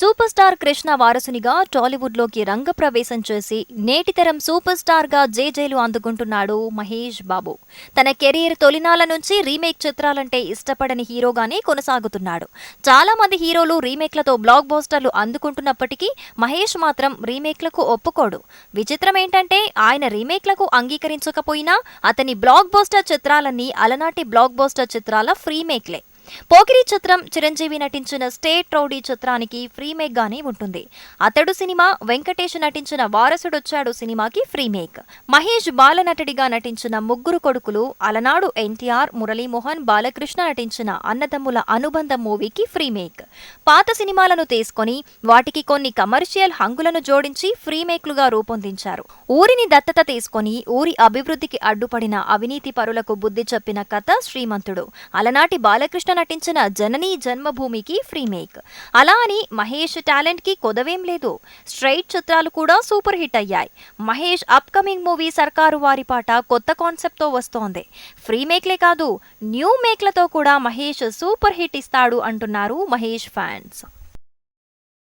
Super star Krishna వారసునిగా టాలీవుడ్లోకి రంగప్రవేశం చేసి నేటితరం సూపర్ స్టార్గా జేజేలు అందుకుంటున్నాడు మహేష్ బాబు. తన కెరీర్ తొలినాల నుంచి రీమేక్ చిత్రాలంటే ఇష్టపడని హీరోగానే కొనసాగుతున్నాడు. చాలా మంది హీరోలు రీమేక్లతో బ్లాక్ బోస్టర్లు అందుకుంటున్నప్పటికీ మహేష్ మాత్రం రీమేక్లకు ఒప్పుకోడు. విచిత్రం ఏంటంటే ఆయన రీమేక్లకు అంగీకరించకపోయినా అతని బ్లాక్ బోస్టర్ చిత్రాలన్నీ అలనాటి బ్లాక్ బోస్టర్ చిత్రాల ఫ్రీమేక్లే. పోకిరి చిత్రం చిరంజీవి నటించిన స్టేట్ రౌడీ చిత్రానికి ఫ్రీమేక్ గానే ఉంటుంది. అతడు సినిమా వెంకటేష్ నటించిన వారసుడొచ్చాడు సినిమాకి ఫ్రీమేక్. మహేష్ బాలనటుడిగా నటించిన ముగ్గురు కొడుకులు అలనాడు ఎన్టీఆర్ మురళీమోహన్ బాలకృష్ణ నటించిన అన్నదమ్ముల అనుబంధం మూవీకి ఫ్రీమేక్. పాత సినిమాలను తీసుకొని వాటికి కొన్ని కమర్షియల్ హంగులను జోడించి ఫ్రీమేక్లుగా రూపొందించారు. ఊరిని దత్తత తీసుకొని ఊరి అభివృద్ధికి అడ్డుపడిన అవినీతి పరులకు బుద్ధి చెప్పిన కథ శ్రీమంతుడు. అలనాటి బాలకృష్ణ నటించిన జననీ జన్మభూమికి ఫ్రీమేక్ అలా అని మహేష్ టాలెంట్కి కొదవేం లేదు. స్ట్రైట్ చిత్రాలు కూడా సూపర్ హిట్ అయ్యాయి. మహేష్ అప్కమింగ్ మూవీ సర్కారు వారి పాట కొత్త కాన్సెప్ట్తో వస్తోంది ఫ్రీమేక్లే కాదు న్యూ మేక్లతో కూడా మహేష్ సూపర్ హిట్ ఇస్తాడు అంటున్నారు మహేష్ ఫ్యాన్స్.